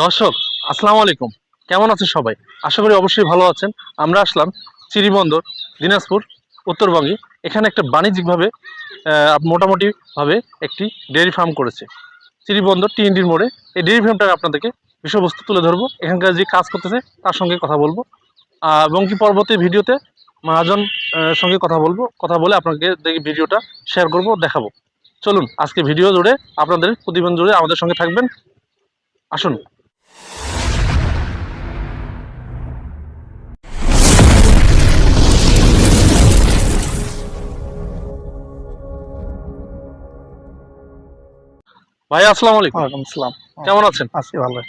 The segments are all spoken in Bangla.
দর্শক, আসসালামু আলাইকুম। কেমন আছেন সবাই? আশা করি অবশ্যই ভালো আছেন। আমরা আসলাম চিরিবন্দর দিনাজপুর, উত্তরবঙ্গে। এখানে একটা বাণিজ্যিকভাবে মোটামুটিভাবে একটি ডেয়ারি ফার্ম করেছে। চিরিবন্দর টিএনডির মোড়ে। এই ডেয়ারি ফার্মটা আপনাদেরকে বিষয়বস্তু তুলে ধরবো। এখানকার যে কাজ করতেছে, তার সঙ্গে কথা বলব। এবং কি পরবর্তী ভিডিওতে মহাজন সঙ্গে কথা বলব, কথা বলে আপনাকে দেখি ভিডিওটা শেয়ার করব, দেখাবো। চলুন, আজকে ভিডিও জুড়ে, আপনাদের প্রতিবেদন জুড়ে আমাদের সঙ্গে থাকবেন। আসুন। ভাই আসসালামু আলাইকুম। ওয়ালাইকুম আসসালাম। কেমন আছেন? আছি ভালো।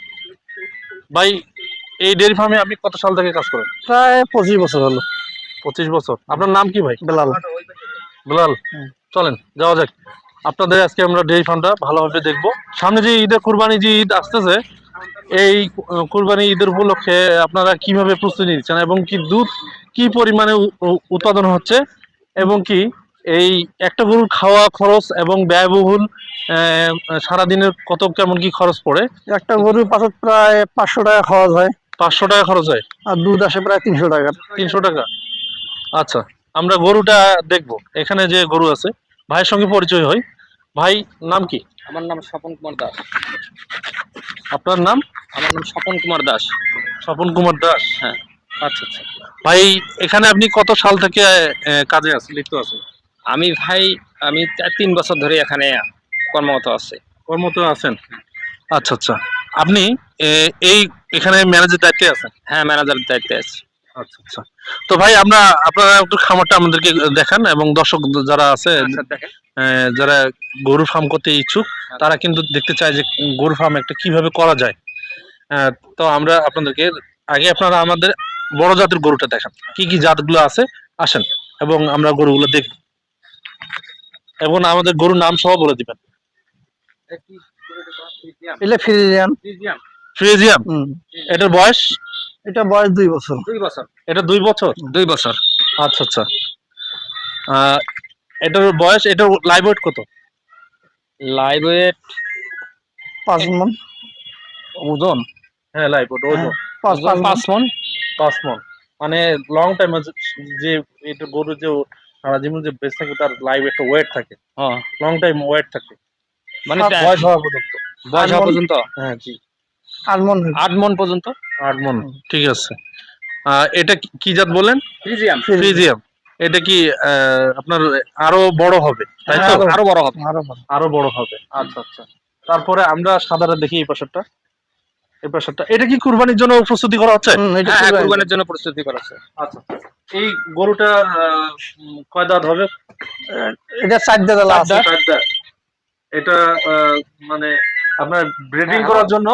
ভাই এই ডেয়ারি ফার্মে আপনি কত সাল থেকে কাজ করেন? প্রায় পঁচিশ বছর হলো। পঁচিশ বছর। আপনার নাম কি ভাই? বেলাল। বিলাল। চলেন যাওয়া যাক। আপনাদের আজকে আমরা ডেয়ারি ফার্মটা ভালোভাবে দেখব। সামনে যে ঈদের কুরবানি যে ঈদ আসতেছে এই কুরবানি ঈদের উপলক্ষে আপনারা কীভাবে প্রস্তুতি নিচ্ছেন এবং কি দুধ কি পরিমাণে উৎপাদন হচ্ছে এবং কি এই একটা গরুর খাওয়া খরচ এবং ব্যয়বহুল আহ, সারাদিনের কত কেমন কি খরচ পড়ে? একটা গরুর পাশে প্রায় পাঁচশো টাকা খরচ হয়। পাঁচশো টাকা খরচ হয়? আর দুধ আসে প্রায় তিনশো টাকা। তিনশো টাকা। আচ্ছা আমরা গরুটা দেখব। এখানে যে গরু আছে ভাইয়ের সঙ্গে পরিচয় হয়। ভাই নাম কি? আমার নাম স্বপন কুমার দাস। আপনার নাম? আমার নাম স্বপন কুমার দাস। স্বপন কুমার দাস? হ্যাঁ। আচ্ছা আচ্ছা। ভাই এখানে আপনি কত সাল থেকে কাজে আছেন? লিপ্ত আছেন আমি ভাই আমি তিন বছর ধরে এখানে কর্মরত আছি। কর্মরত আছেন? আচ্ছা আচ্ছা। আপনি এই এখানে ম্যানেজার দায়িত্বে আছেন? হ্যাঁ ম্যানেজারের দায়িত্বে আছি। আচ্ছা আচ্ছা। তো ভাই আমরা আপনারা একটু খামারটা আমাদেরকে দেখান এবং দর্শক যারা আছে আচ্ছা, যারা গরু ফার্ম করতে ইচ্ছুক তারা কিন্তু দেখতে চায় যে গরু ফার্ম একটা কীভাবে করা যায়। তো আমরা আপনাদেরকে আগে আপনারা আমাদের বড় জাতের গরুটা দেখান। কি কি জাতগুলো আছে? আসেন। এবং আমরা গরুগুলো দেখব। এবং আমাদের গরুর নাম সহ বলে দিবেন। ফ্রিজিয়ান। ফ্রিজিয়াম এটার বয়স? এটা বয়স দুই বছর। দুই বছর। এটা দুই বছর? দুই বছর। আচ্ছা আচ্ছা। আহ, এটার বয়স এটার লাইভ ওয়েট কত? লাইভ ওয়েট পাঁচ মন। ওজন? হ্যাঁ লাইভ ওয়েট ওজন। পাঁচ ওজন পাঁচ পাঁচ মন। পাঁচ মন। মানে লং টাইম যে এটা গরু যে সারা জীবন যে বেঁচে থাকে তার লাইভ একটা ওয়েট থাকে। হ্যাঁ। লং টাইম ওয়েট থাকে। মানে বয়স হওয়া পর্যন্ত। বয়স হওয়া আট পর্যন্ত? হ্যাঁ জি। আট মন আট মন পর্যন্ত? আট মন ঠিক আছে। আহ, এটা কি- কি জাত বলেন? ফ্রিজিয়াম। ফ্রিজিয়াম। এটা কি আহ, আপনার আরও বড় হবে? তাই তো? আরও বড় হবে। আরও আরও বড় হবে। আচ্ছা আচ্ছা। তারপরে আমরা সাদাটা দেখি এই পাশেরটা। এই এটা কি কুরবানির জন্য প্রস্তুতি করা হচ্ছে? হ্যাঁ হ্যাঁ, কুরবানির জন্য প্রস্তুতি করা আছে আচ্ছা। এই গরুটার কয় দাঁত হবে? এটা চার দাদা আছে। চার দাঁত। এটা আহ, মানে আপনার ব্রিডিং হ্যাঁ, করার জন্য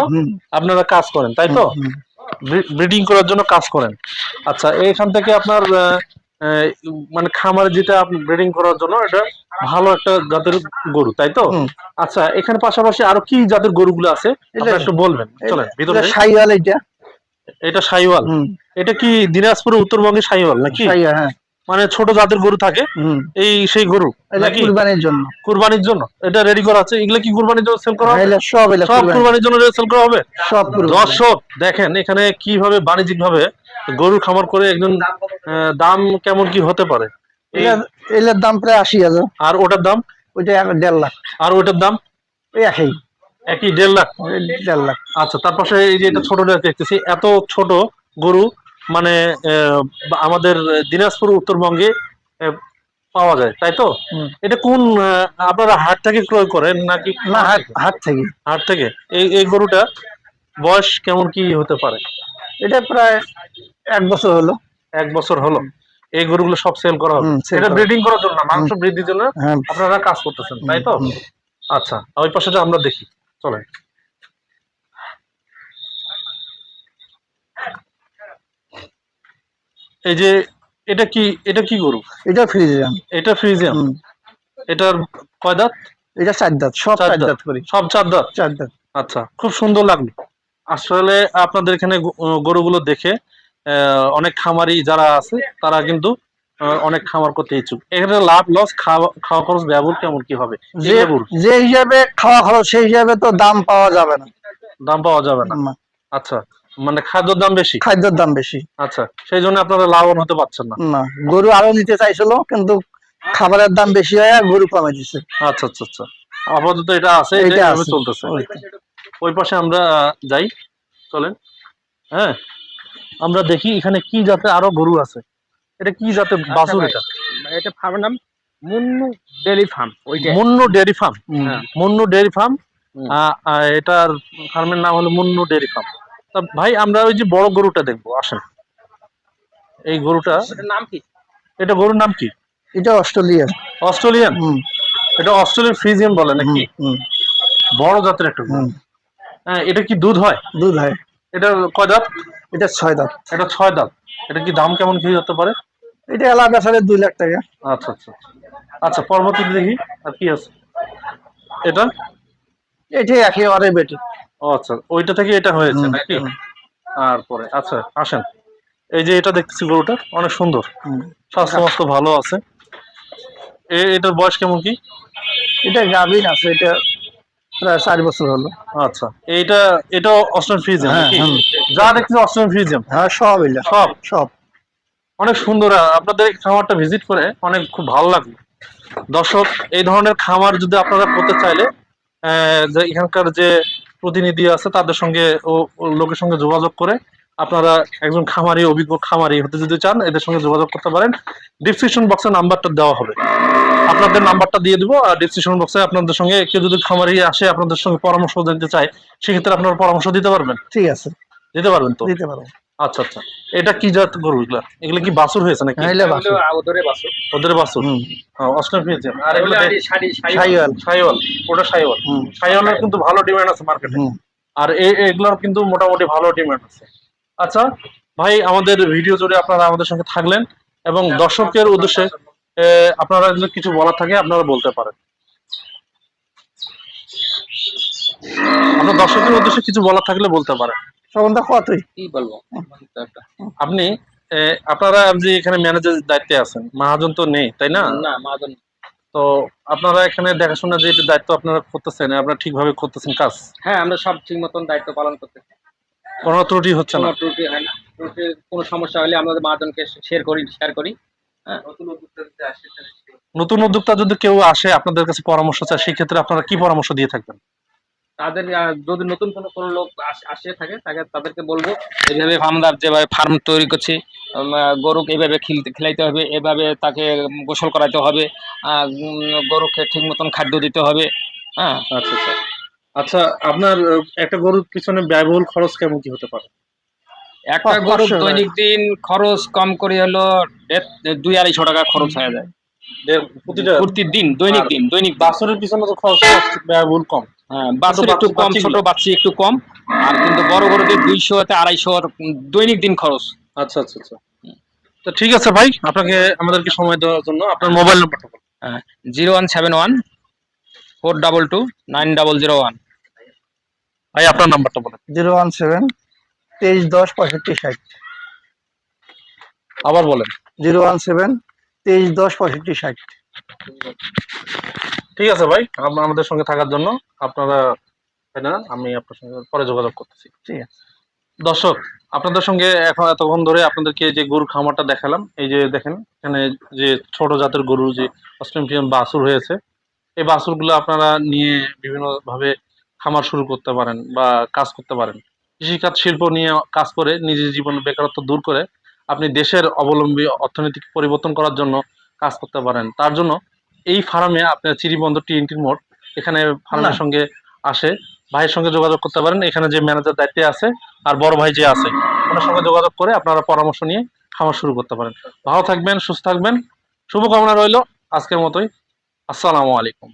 আপনারা কাজ করেন তাই তো? ব্রিডিং করার জন্য কাজ করেন। আচ্ছা এইখান থেকে আপনার মানে খামারে যেটা আপনি ব্রিডিং করার জন্য এটা ভালো একটা জাতের গরু তাই তো? আচ্ছা এখানে পাশাপাশি আরও কি জাতের গরুগুলো আছে? এটা- একটু বলবেন। চলেন ভিতরে সাইওয়াল এটা এটা সাইওয়াল? এটা কি দিনাজপুর উত্তরবঙ্গে সাইওয়াল নাকি? হ্যাঁ। মানে ছোট জাতের গরু থাকে। এই সেই গরু নাকি? কুরবানির জন্য। কুরবানির জন্য। এটা রেডি করা আছে। এগুলো কি কুরবানির জন্য সেল করা হবে? সব সব কুরবানির জন্য সেল করা হবে? সব দর্শক দেখেন এখানে কীভাবে বাণিজ্যিক ভাবে গরুর খামার করে একজন দাম কেমন কি হতে পারে? এই- এটা এলের দাম প্রায় আশি হাজার। আর ওটার দাম? ওইটা দেড় লাখ। আর ওটার দাম? ওই একই। একই দেড় লাখ? দেড় লাখ। আচ্ছা তার পাশে এই যে এটা ছোটটা দেখতেছি এত ছোট গরু মানে আমাদের দিনাজপুর উত্তরবঙ্গে পাওয়া যায় তাই তো? এটা কোন আপনারা হাট থেকে ক্রয় করেন নাকি? না হাট থেকে। হাট থেকে? এই এই গরুটা বয়স কেমন কি হতে পারে? এটা প্রায় এক বছর হলো। এক বছর হলো। এই গরুগুলো সব সেল করা হবে এটা ব্রিডিং করার জন্য মাংস বৃদ্ধির জন্য হ্যাঁ। আপনারা কাজ করতেছেন তাই তো? আচ্ছা ওই পাশেটা আমরা দেখি চলেন। এই যে এটা কি এটা কি গরু? এটা ফ্রিজিয়ান। এটা ফ্রিজিয়াম এটার কয় দাঁত? এটা চার দাঁত সব চার দাঁত। করি। সব চার দাঁত? চার দাঁত। আচ্ছা খুব সুন্দর লাগল। আসলে আপনাদের এখানে গরুগুলো দেখে আহ, অনেক খামারি যারা আছে তারা কিন্তু অনেক খামার করতে ইচ্ছুক। এখানে লাভ লস খাওয়া খাওয়া খরচ ব্যবহার কেমন কি হবে? যে হিসাবে খাওয়া খরচ সেই হিসাবে তো দাম পাওয়া যাবে না। দাম পাওয়া যাবে না, আচ্ছা মানে খাদ্যর দাম বেশি? খাদ্যের দাম বেশি। আচ্ছা সেই জন্য আপনারা লাভবান হতে পারছেন না। না গরু আরও নিতে চাইছিল কিন্তু খাবারের দাম বেশি হয় গরু কমে দিছে। আচ্ছা আচ্ছা আচ্ছা। আপাতত এটা আছে এটা চলতেছে। ওই। পাশে আমরা যাই। চলেন। হ্যাঁ আমরা দেখি এখানে কি জাতে আরও গরু আছে। এটা কি জাতে বাছুর এটা? এটা ফার্মের নাম মুন্নু ডেলি ফার্ম ওইটা মুন্নু ডেয়ারি ফার্ম। হ্যাঁ। Munnu dairy farm. এটার ফার্মের নাম হলো মুন্নু ডেয়ারি ফার্ম। তা ভাই আমরা ওই যে বড় গরুটা দেখব আসেন। এই গরুটা নাম কি? এটা গরুর নাম কি? এটা অস্ট্রেলিয়ান অস্ট্রেলিয়ান? হুম। এটা অস্ট্রেলিয়ান ফ্রিজিয়ান বলে নাকি? বড় জাতের একটা গরু। হ্যাঁ এটা কি দুধ হয়? দুধ হয়। এটা কয় দাঁত? এটা ছয় দাঁত। এটা ছয় দাঁত। এটা কি দাম কেমন কি যেতে পারে? এটা এলাকা সাড়ে দুই লাখ টাকা। আচ্ছা আচ্ছা। আচ্ছা পরবর্তীতে দেখি আর কি আছে? এটা? এটি একেবারে বেটি। আচ্ছা। ওইটা থেকে এটা হয়েছে নাকি। তারপরে আচ্ছা আসেন। এই যে এটা দেখতেছি গরুটা অনেক সুন্দর। স্বাস্থ্য মাস্ত ভালো আছে। এটার বয়স কেমন কি? এটা গাভিন আছে এটা প্রায় চার বছর হলো। আচ্ছা এইটা এটা অস্ট্রেলিয়ান ফ্রিজিয়াম হ্যাঁ, যা দেখছি অস্ট্রেলিয়ান ফ্রিজিয়াম হ্যাঁ সব এলা সব? সব। অনেক সুন্দর আপনাদের খামারটা ভিজিট করে অনেক খুব ভালো লাগল। দর্শক এই ধরনের খামার যদি আপনারা করতে চাইলে যে এখানকার যে প্রতিনিধি আছে তাদের সঙ্গে ও লোকের সঙ্গে যোগাযোগ করে আপনারা একজন খামারি অভিজ্ঞ খামারি হতে যদি চান এদের সঙ্গে যোগাযোগ করতে পারেন। ডিসক্রিপশন বক্সে নাম্বারটা দেওয়া হবে। আপনাদের নাম্বারটা দিয়ে দিব আর ডিসক্রিপশন বক্সে আপনাদের সঙ্গে কেউ যদি খামারি আসে আপনাদের সঙ্গে পরামর্শ দিতে চায় সেক্ষেত্রে আপনারা পরামর্শ দিতে পারবেন? ঠিক আছে। দিতে পারবেন তো? দিতে পারো আচ্ছা আচ্ছা। এটা কি জাত গরু এগুলা? এগুলা কি বাছুর হয়েছে নাকি? হ্যাঁ, এগুলো বাছুর। ওদরে বাসু ওদের বাছুর? হুম। অস্ট্রেলিয়ান ফ্রিজিয়ান আর এগুলো শাড়ি সাইওয়াল সাইওয়াল ওটা সাইওয়াল হুম। সাইওয়ালের কিন্তু ভালো ডিমান্ড আছে মার্কেটে আর এই এগুলোর কিন্তু মোটামুটি ভালো ডিমান্ড আছে। আচ্ছা ভাই আমাদের ভিডিও জুড়ে আপনারা আমাদের সঙ্গে থাকলেন এবং দর্শকের উদ্দেশ্যে এ, আপনারা যদি কিছু বলার থাকে আপনারা বলতে পারেন। আপনার দর্শকের উদ্দেশ্যে কিছু বলার থাকলে বলতে পারেন। সবনটা কতই কি বলব? আপনি আপনারা যে এখানে ম্যানেজার দায়িত্বে আছেন মহাজন তো নেই তাই না? না মাদন তো আপনারা এখানে দেখাশোনা যে দায়িত্ব আপনারা করতেছেন আপনারা ঠিকভাবে করতেছেন কাজ? হ্যাঁ আমরা সব ঠিক মতন দায়িত্ব পালন করতে কোনো ত্রুটি হচ্ছে না? ত্রুটি হয় না। ত্রুটি কোনো সমস্যা হলে আমাদের মাদনকে শেয়ার করি শেয়ার করি। হ্যাঁ। নতুন উদ্যোক্তা যদি কেউ আসে আপনাদের কাছে পরামর্শ চায় সেক্ষেত্রে আপনারা কি পরামর্শ দিয়ে থাকবেন? তাদের যদি নতুন কোনো কোনো লোক আস- থাকে তাকে তাদেরকে বলব এইভাবে আমরা যেভাবে ফার্ম তৈরি করছি গরুকে এইভাবে খিলতে খিলাইতে হবে এভাবে তাকে গোসল করাতে হবে গরুকে ঠিক মতন খাদ্য দিতে হবে। হ্যাঁ। আচ্ছা আচ্ছা। আচ্ছা আপনার একটা গরুর পিছনে ব্যয়বহুল খরচ কেমন কি হতে পারে? একটা গরু দৈনিক দিন খরচ কম করে হলো দুই আড়াইশো টাকা খরচ হয়ে যায়। প্রতিটা প্রতিদিন দৈনিক দিন দৈনিক দিন। বাছরের পিছনে তো খরচ ব্যয়বহুল কম। হ্যাঁ বাচ্চার একটু কম ছোট। বাচ্চা একটু কম। আর কিন্তু বড় গরুদের দুইশো থেকে আড়াইশো দৈনিক দিন খরচ। আচ্ছা আচ্ছা আচ্ছা। তো ঠিক আছে ভাই আপনাকে আমাদেরকে সময় দেওয়ার জন্য আপনার মোবাইল নাম্বারটা বলুন। Zero one seven one four double two nine double zero one. ভাই আপনার নাম্বারটা বলেন। জিরো ওয়ান সেভেন তেইশ দশ পঁয়ষট্টি ষাট। আবার বলেন। জিরো ওয়ান সেভেন তেইশ দশ পঁয়ষট্টি ষাট। ঠিক আছে ভাই আমাদের সঙ্গে থাকার জন্য আপনারা না? আমি আপনার সঙ্গে পরে যোগাযোগ করতেছি। ঠিক আছে? দর্শক, আপনাদের সঙ্গে এখন এতক্ষণ ধরে আপনাদেরকে যে গরুর খামারটা দেখালাম, এই যে দেখেন, এখানে যে ছোট জাতের গরু যে অস্ট্রেলিয়ান বাছুর হয়েছে, এই বাছুরগুলো আপনারা নিয়ে বিভিন্নভাবে খামার শুরু করতে পারেন বা কাজ করতে পারেন। কৃষিকাজ শিল্প নিয়ে কাজ করে নিজের জীবনের বেকারত্ব দূর করে আপনি দেশের অবলম্বী অর্থনৈতিক পরিবর্তন করার জন্য কাজ করতে পারেন। তার জন্য এই ফার্মে আপনার চিরিবন্দর টিএনটির মোড় এখানে ফার্মের সঙ্গে আসে। ভাইয়ের সঙ্গে যোগাযোগ করতে পারেন। এখানে যে ম্যানেজার দায়িত্বে আছে আর বড় ভাই যে আছে ওনার সঙ্গে যোগাযোগ করে আপনারা পরামর্শ নিয়ে খাওয়া শুরু করতে পারেন। ভালো থাকবেন সুস্থ থাকবেন। শুভকামনা রইল আজকের মতোই। আসসালামু আলাইকুম।